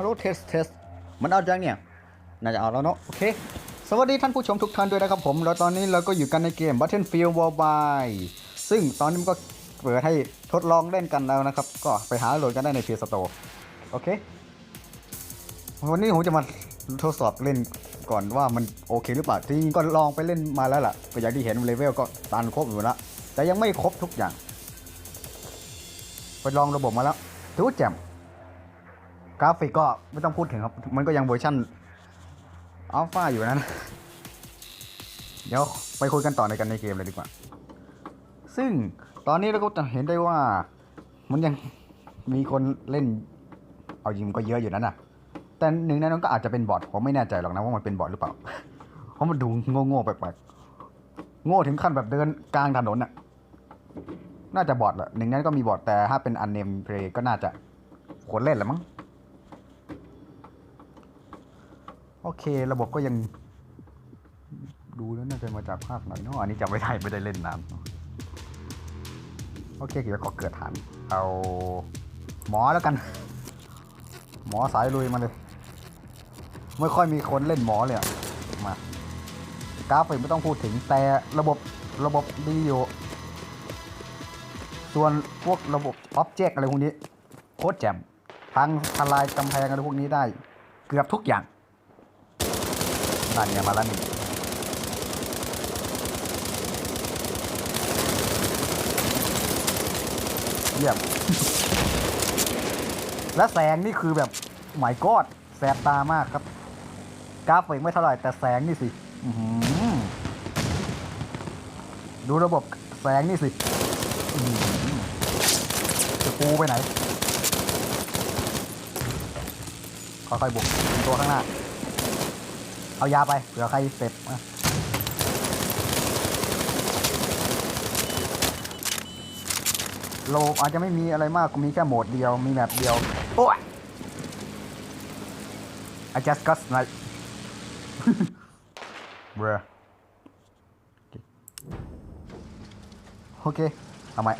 ฮัลโหลเทสเทสมันเอาจังเนี่ย น่าจะเอาแล้วเนาะ โอเค สวัสดีท่านผู้ชมทุกท่านด้วยนะครับผม แล้วตอนนี้เราก็อยู่กันในเกม Battlefield Mobile ซึ่งตอนนี้มันก็เปิดให้ทดลองเล่นกันแล้วนะครับ ก็ไปหาโหลดกันได้ใน Play Store โอเค วันนี้ผมจะมาทดสอบเล่นก่อนว่ามันโอเคหรือเปล่า จริงก็ลองไปเล่นมาแล้วล่ะก็อย่างที่เห็นเลเวลก็ตันครบอยู่แล้วแต่ยังไม่ครบทุกอย่าง ไปลองระบบมาแล้วถือว่าแจ่ม กราฟิกก็ไม่ต้องพูดถึงครับ มันก็ยังเวอร์ชันอัลฟาอยู่นะเดี๋ยวไปคุยกันต่อในกันในเกมเลยดีกว่า ซึ่งตอนนี้เราก็จะเห็นได้ว่า มันยังมีคนเล่น เอาจริงมันก็เยอะอยู่นั่นนะแต่หนึ่งในนั้นก็อาจจะเป็นบอทผมไม่แน่ใจหรอกนะว่ามันเป็นบอทหรือเปล่า เพราะมันดูโง่ๆแปลกๆโง่ถึงขั้นแบบเดินกลางถนนน่ะ น่าจะบอทแหละหนึ่งในนั้นก็มีบอทแต่ถ้าเป็นอันเนมเพลก็น่าจะคนเล่นแหละมั้ง โอเค ระบบก็ยัง ดูแล้วน่าจะมาจากภาคไหนเนาะอันนี้จำไม่ได้ไม่ได้เล่นนานโอเคเดี๋ยวขอเกิดฐาน เอาหมอแล้วกัน หมอสายลุยมาเลย ไม่ค่อยมีคนเล่นหมอเลยอะมากราฟิกไม่ต้องพูดถึงแต่ระบบระบบดีอยู่ส่วนพวกระบบอ็อบเจกต์อะไรพวกนี้ โคตรแจ่มทางทลายกำแพงอะไรพวกนี้ได้ เกือบทุกอย่าง นั่นไงมาแล้วนี่เยี่ยม และแสงนี่คือแบบหมายกอดแสบตามากครับ กราฟิกไม่เท่าไหร่แต่แสงนี่สิดูระบบแสงนี่สิจะปูไปไหนค่อยๆบุกตัวข้างหน้า เอายาไปเผื่อใครเสร็จอะโลอาจจะไม่มีอะไรมากมีแค่โหมดเดียวมีแบบเดียว โอ้ย I just got sniped bruh โอเคทำไม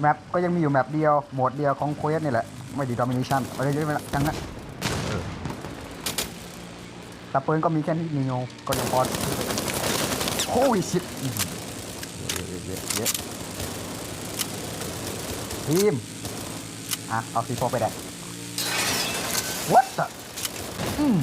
แมปก็ยังมีอยู่แมปเดียว โหมดเดียวของเควสนี่แหละ ไม่ดีดอมิเนชันอะไรเยอะไปละจังนะ แต่ปืนก็มีแค่นี้นิโนก็ยังพอโอ้ยชิตเยอะเยอะทีมอะเอาซีโฟไปแดก What the อืม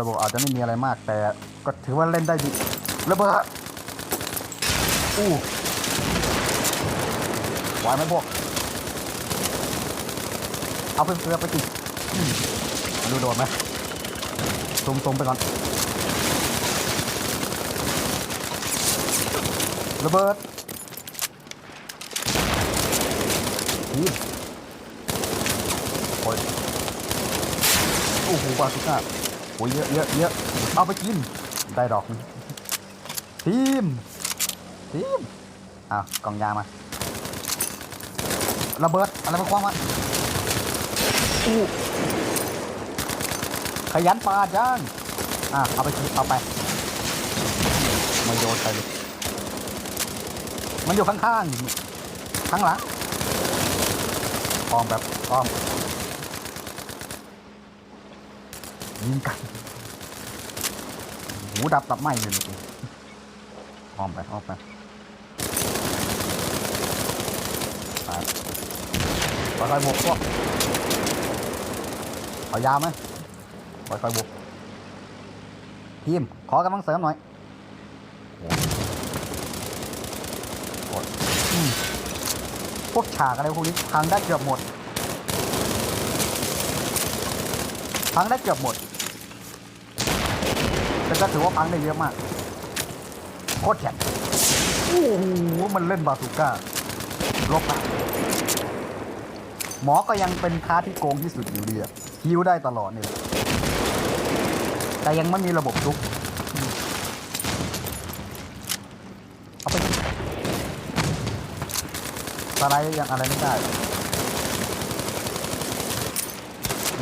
ระบบอาจจะไม่มีอะไรมากแต่ก็ถือว่าเล่นได้ดีระเบิดอู้ ไหวไหมพวก เอาเพื่อนๆไปกินดูโดนไหมตรงๆไปก่อน ระเบิดทีโอ้ยโอ้โหบาสุก้าโอ้ยเยอะเยอะเยอะเอาไปกิน ได้ดอกทีม ทีม อ้าวกล่องยามา ระเบิดอะไรมาคว้างมาอู้ขยันปาดจังอะเอาไปคิดเอาไปไม่โยนไปเลยมันอยู่ข้างๆข้างหลังอ้อมแบบอ้อมยิงกันหูดับตับไหมเลยเมื่อกี้อ้อมไปอ้อมไปไป ค่อยๆบุกพวกเอยาวไหมค่อยๆบุกทีมขอกำลังเสริมหน่อยโอ้พวกฉากอะไรพวกนี้พังได้เกือบหมดพังได้เกือบหมดแต่ก็ถือว่าพังได้เยอะมากโคตรแข็งโอ้โหมันเล่นบาสุก้าลบไป หมอก็ยังเป็นค้าที่โกงที่สุดอยู่ดีอะฮิวได้ตลอดเนี่ยแต่ยังไม่มีระบบทุกเอาไปสไลด์ยังอะไรไม่ได้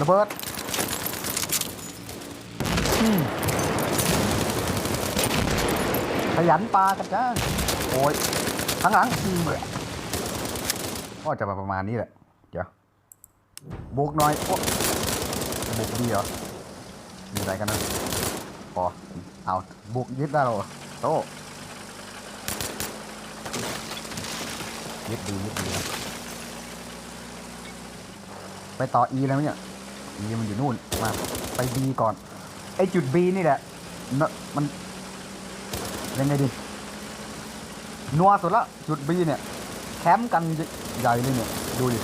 ระเบิดขยันปลากันจ้าโอ้ยข้างหลังอืมก็จะประมาณนี้แหละ บุกหน่อยโอ้บุกดีเหรอมีอะไรกันนะพอเอาบุกยึดได้แล้วเหรอโตยึดดียึดดีไปต่อ E แล้วเนี่ย E มันอยู่นู่นมาไป B ก่อน ไอจุด B นี่แหละเนะมันยังไงดีนัวสุดละจุด B เนี่ยแคมป์กันใหญ่เลยเนี่ย ดูดิ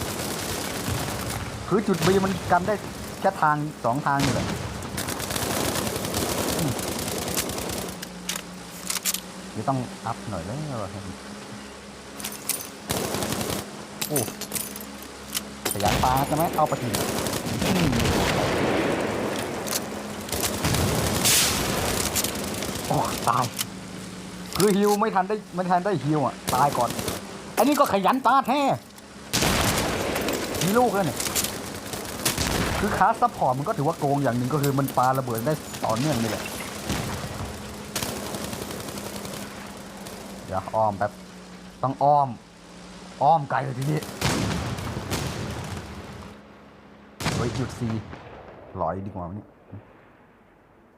คือจุด B มันกันได้แค่ทางสองทางนี่แหละนี่ต้องอัพหน่อยแล้วโอ้ขยันปลาใช่ไหมเอาไปทีโอ้ตาย คือฮิวไม่ทันได้ไม่ทันได้ฮิวอะ ตายก่อน อันนี้ก็ขยันปลาแท้ มีลูกแล้วเนี่ย คือคลาสซัพพอร์ตมันก็ถือว่าโกงอย่างหนึ่งก็คือมันปาระเบิดได้ต่อเนื่องนี่แหละ เดี๋ยวอ้อมแป๊บ ต้องอ้อม อ้อมไกลเลยทีนี้เฮ้ยหยุดซีลอยดีกว่าวันนี้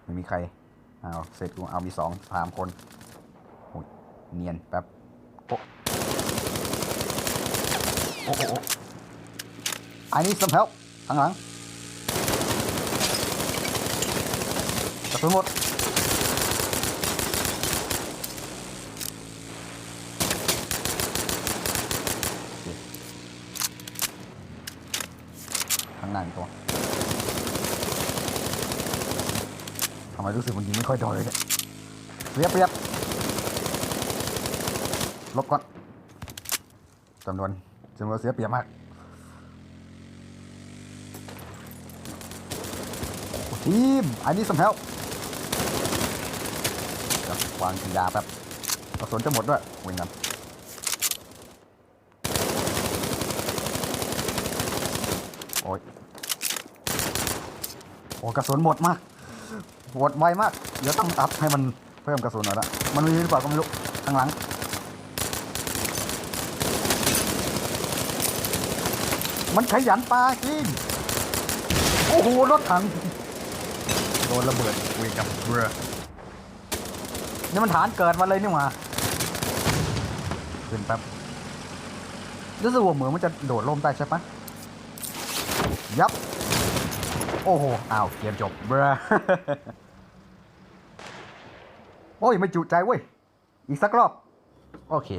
ไม่มีใครเอาเสร็จกูเอามีสองสามคนโอ้ยเนียนแป๊บโอ้โอ้โอ้โอ้ I need some help ข้างหลัง กระสุนหมดข้างหน้าอีกตัวทำไมรู้สึกมันยิงไม่ค่อยโดนเลยเนี่ยเรียบเรียบลบก่อนจำนวนจำนวนเสียเปรียบมากทีมอันนี้สมแฮลเดี๋ยววางยาแป๊บกระสุนจะหมดด้วยวิ่งกันโอ้ยโอ้กระสุนหมดมากหมดไวมาก เดี๋ยวต้องอัพให้มันเพิ่มกระสุนหน่อยละมันมีหรือเปล่าก็ไม่รู้ข้างหลังมันขยันปลาจริงโอ้โห รถถัง โดนระเบิดคุยกับเรือ นี่มันฐานเกิดมาเลยนี่หว่าขึ้นแป๊บรู้สึกว่าเหมือนมันจะโดดล่มได้ใช่ปะยับ โอ้โห อ้าว เกมจบเบรโอ้ย ไม่จุใจเว้ย อีกสักรอบ โอเค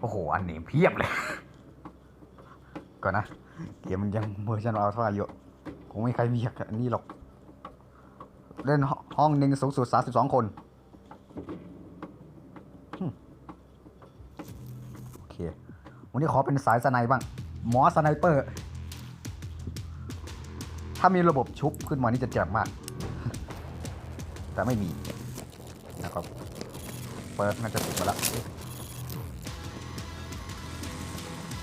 โอ้โห อันนี้เพียบเลย ก่อนนะ เกมมันยังเวอร์ชันอัลฟาอยู่คงไม่มีใครมีอันนี้หรอก เล่นห้องหนึ่งสูงสุด 32 คน โอเค วันนี้ขอเป็นสายสไนบ้าง หมอสไนเปอร์ ถ้ามีระบบชุบขึ้นมานี่จะแจ่มมาก แต่ไม่มีนะครับเปิดน่าจะติดมาแล้ว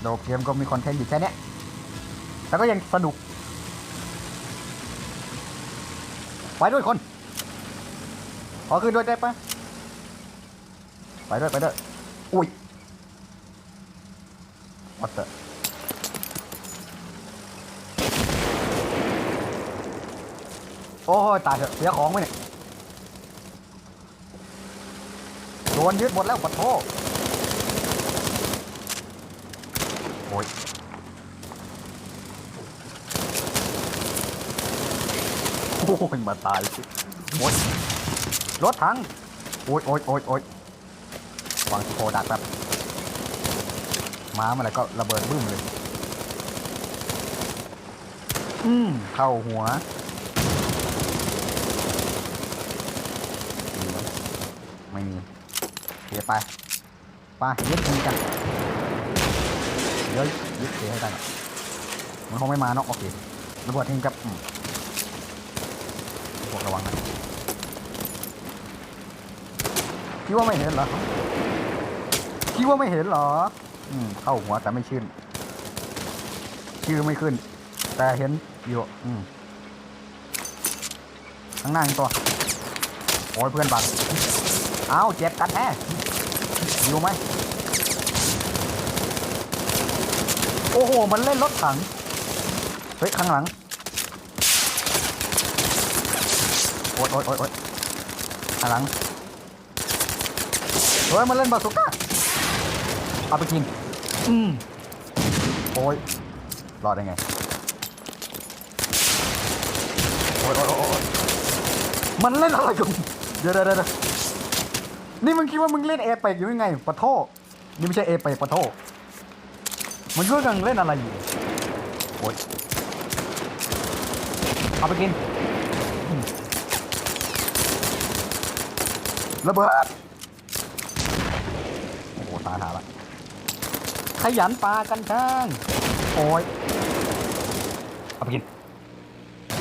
โดเกมก็มีคอนเทนต์อยู่แค่นี้แต่ก็ยังสนุก ไปด้วยคน ขอขึ้นด้วยได้ปะ ไปด้วยไปด้วยอุ้ยวัดเตอโอ้ยตายเถอะเสียของไปเนี่ยโดนยึดหมดแล้วปัดโทโอ้ยโอ้ยมาตายสิโอ้ยรถถังโอ้ยโอ้ยโอ้ยโอ้ย วางสโคดักแบบม้าอะไรก็ระเบิดบึ้มเลย อืมเข้าหัวมีไหมไม่มีเสียไปไปยึดทิ้งกันเดี๋ยวยึดเสียให้ได้หน่อยมันคงไม่มาเนาะโอเคระเบิดทิ้งกับอืมพวกระวังนะคิดว่าไม่เห็นเหรอ คิดว่าไม่เห็นเหรอ อืมเข้าหัวแต่ไม่ชื่น ชื่อไม่ขึ้น แต่เห็นอยู่อืมข้างหน้าอีกตัว โอ้ยเพื่อนบังเอาเจ็บกันแท้อยู่ไหม โอ้โห มันเล่นรถถัง เฮ้ย ข้างหลัง โอ๊ยโอ๊ยโอ๊ยโอ๊ยข้างหลัง เฮ้ย มันเล่นบาสุก้า เอาไปกิน อืมโอ้ยรอดได้ไงโอ๊ยโอ๊ยโอ๊ยโอ๊ยมันเล่นอะไรกันเดี๋ยวเดี๋ยวเดี๋ยวนี่มึงคิดว่ามึงเล่นเอเปกอยู่ยังไงปะโทนี่ไม่ใช่เอเปกปะโทมันก็กำลังเล่นอะไรอยู่โอ๊ยเอาไปกินอืมระเบิดโอ้โหตายหาละ ขยันปลากันช่างโอ้ยเอาไปกิน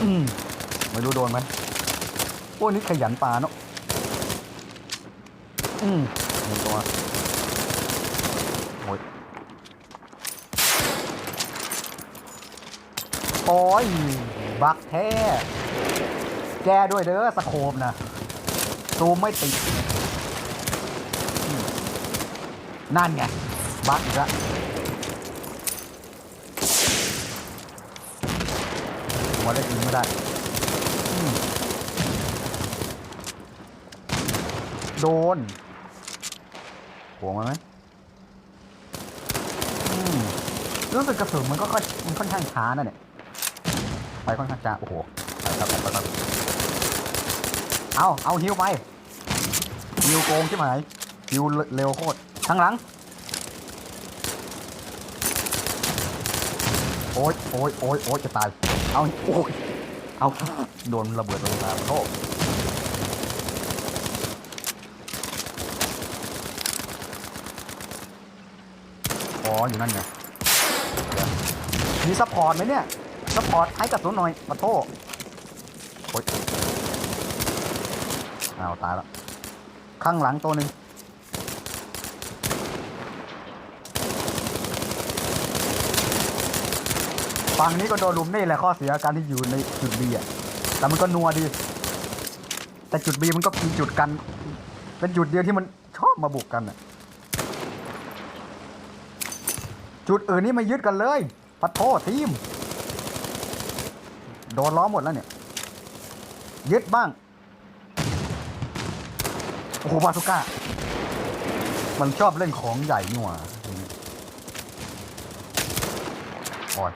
อืมไม่รู้โดนไหมโอ้ยนี่ขยันปลาเนาะอืมหนึ่งตัวโอ้ยโอ้ยบักแท้แกด้วยเด้อสโคมนะซูมไม่ติดนั่นไง บักอีกล้วหัวได้ยิงไม่ได้ โดนหัวมันไหมอืมรู้สึกกระสุนมันก็ค่อยมันค่อนข้างช้านะเนี่ย ไปค่อนข้างช้า โอ้โหไปครับไปครับเอา เอาฮิวไปฮิวโกงใช่ไหมฮิวเร็วโคตรข้างหลัง โอ๊ยโอ๊ยโอ๊ยโอ๊ยจะตาย เอาโอ๊ยเอาโดนระเบิดลงมาโทษอ๋ออยู่นั่นไงมีซัพพอร์ตไหมเนี่ยซัพพอร์ตให้กระสุนหน่อยมาโทษโอ๊ยอ้าวตายแล้วข้างหลังตัวหนึ่ง ฝั่งนี้ก็โดนลุมนี่แหละข้อเสียการที่อยู่ในจุดบีอะแต่มันก็นัวดี แต่จุดบีมันก็มีจุดกัน เป็นจุดเดียวที่มันชอบมาบุกกันอะจุดอื่นนี่ไม่ยึดกันเลยปัดโทษทีม โดนล้อมหมดแล้วเนี่ย ยึดบ้าง โอ้โหบาสุก้า มันชอบเล่นของใหญ่นี่หว่าอ้ย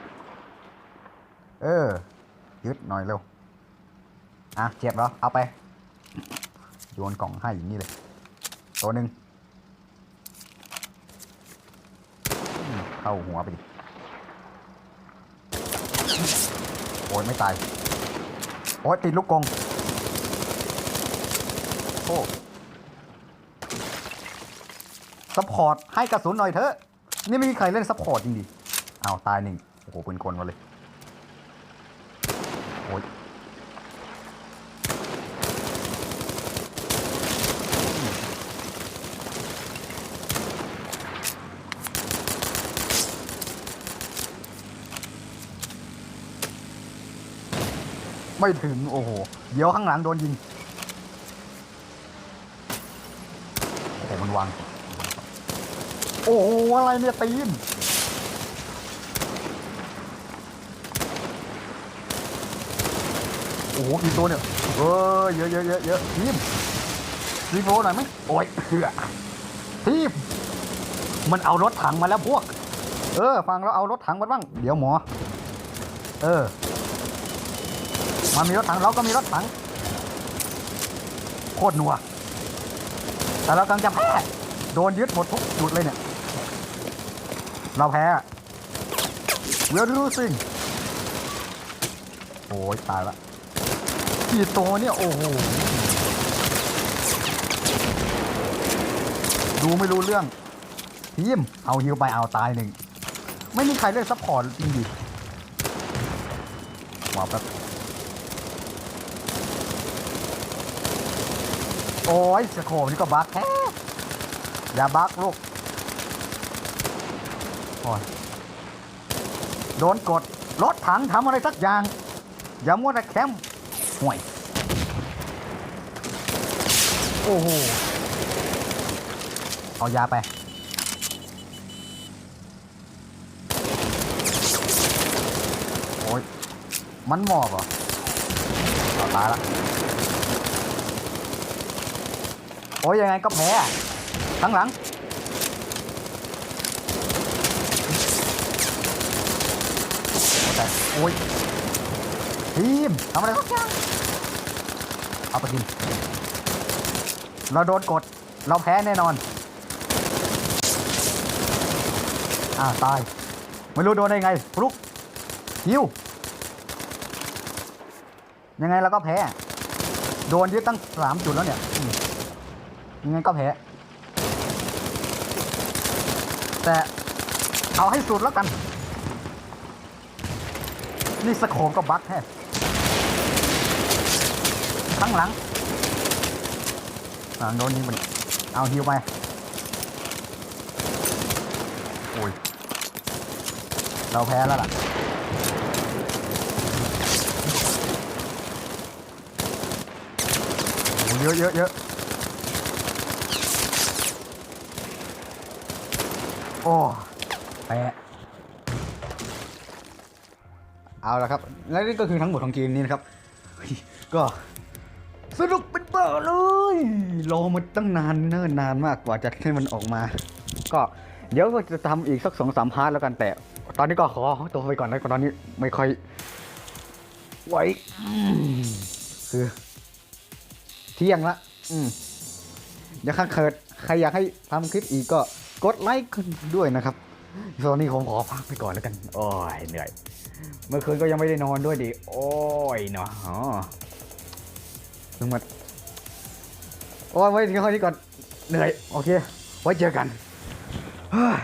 เออ ยึดหน่อยเร็ว อะเจ็บแล้วเอาไป โยนกล่องให้อย่างนี้เลย ตัวหนึ่งเข้าหัวไปดิ โอ้ยไม่ตาย โอ้ยติดลูกกงโอ้ซัพพอร์ตให้กระสุนหน่อยเถอะ นี่ไม่มีใครเล่นซัพพอร์ตจริงดิ เอ้าตายหนึ่งโอ้โหปืนกลมาเลย โอ้ยไม่ถึง โอ้โห เดี๋ยวข้างหลังโดนยิง โอ้โห มันวาง โอ้โห อะไรเนี่ยตีน โอ้โหกี่ตัวเนี่ยเออเยอะเยอะเยอะเยอะทีมรีโฟหน่อยไหมโอ้ยเหือทีมมันเอารถถังมาแล้วพวก เออ ฟังแล้วเอารถถังมาบ้าง เดี๋ยวหมอ เออ มันมีรถถังเราก็มีรถถัง โคตรนัว แต่เรากำลังจะแพ้ โดนยึดหมดทุกจุดเลยเนี่ย เราแพ้เวรู้สิงโอ้ยตายละ กี่ตัวเนี่ย โอ้โห ดูไม่รู้เรื่องทีมเอาฮิวไปเอาตายหนึ่ง ไม่มีใครเล่นซัพพอร์ตจริงดิว้าวแป๊บโอ้ยสโคปนี่ก็บักแท้อย่าบักลูกโอ้ยโดนกด รถถังทำอะไรสักอย่าง อย่ามัวแต่แคมป์ ห่วย โอ้โห เอายาไป โอ้ย มันหมอบเหรอเอาตายละโอ้ยยังไงก็แพ้ทั้งหลังโอ้แต่โอ้ย ทีมทำอะไรสักอย่าเอาไปกิน เราโดนกด เราแพ้แน่นอน อ่าตาย ไม่รู้โดนได้ไงฟลุกฮิว ยังไงเราก็แพ้ โดนยึดตั้งสามจุดแล้วเนี่ย ยังไงก็แพ้ แต่เอาให้สุดแล้วกัน นี่สโคมก็บั๊กแท้ ข้างหลังหลังโดนยิงมันเอาฮิวไปโอ้ยเราแพ้แล้วล่ะโอ้เยอะเยอะเยอะโอ้แพ้เอาละครับ และนี่ก็คือทั้งหมดของเกมนี้นะครับ ก็ เป็นเบ้อเลยรอมาตั้งนานเนิ่นนานมากกว่าจะให้มันออกมา ก็เดี๋ยวก็จะทำอีกสักสองสามพาร์ทแล้วกันแต่ ตอนนี้ก็ขอตัวไปก่อนนะตอนนี้ไม่ค่อยไหวคือเที่ยงละ อืมเดี๋ยวข้างเคิดใครอยากให้ทำคลิปอีกก็กดไลค์กันด้วยนะครับตอนนี้ผมขอพักไปก่อนแล้วกัน โอ้ยเหนื่อย เมื่อคืนก็ยังไม่ได้นอนด้วยดิ โอ้ยเนาะอ๋อเพิ่งมา โอ้ยไว้ถึงเท่านี้ก่อน เหนื่อย โอเค ไว้เจอกันเฮ้ย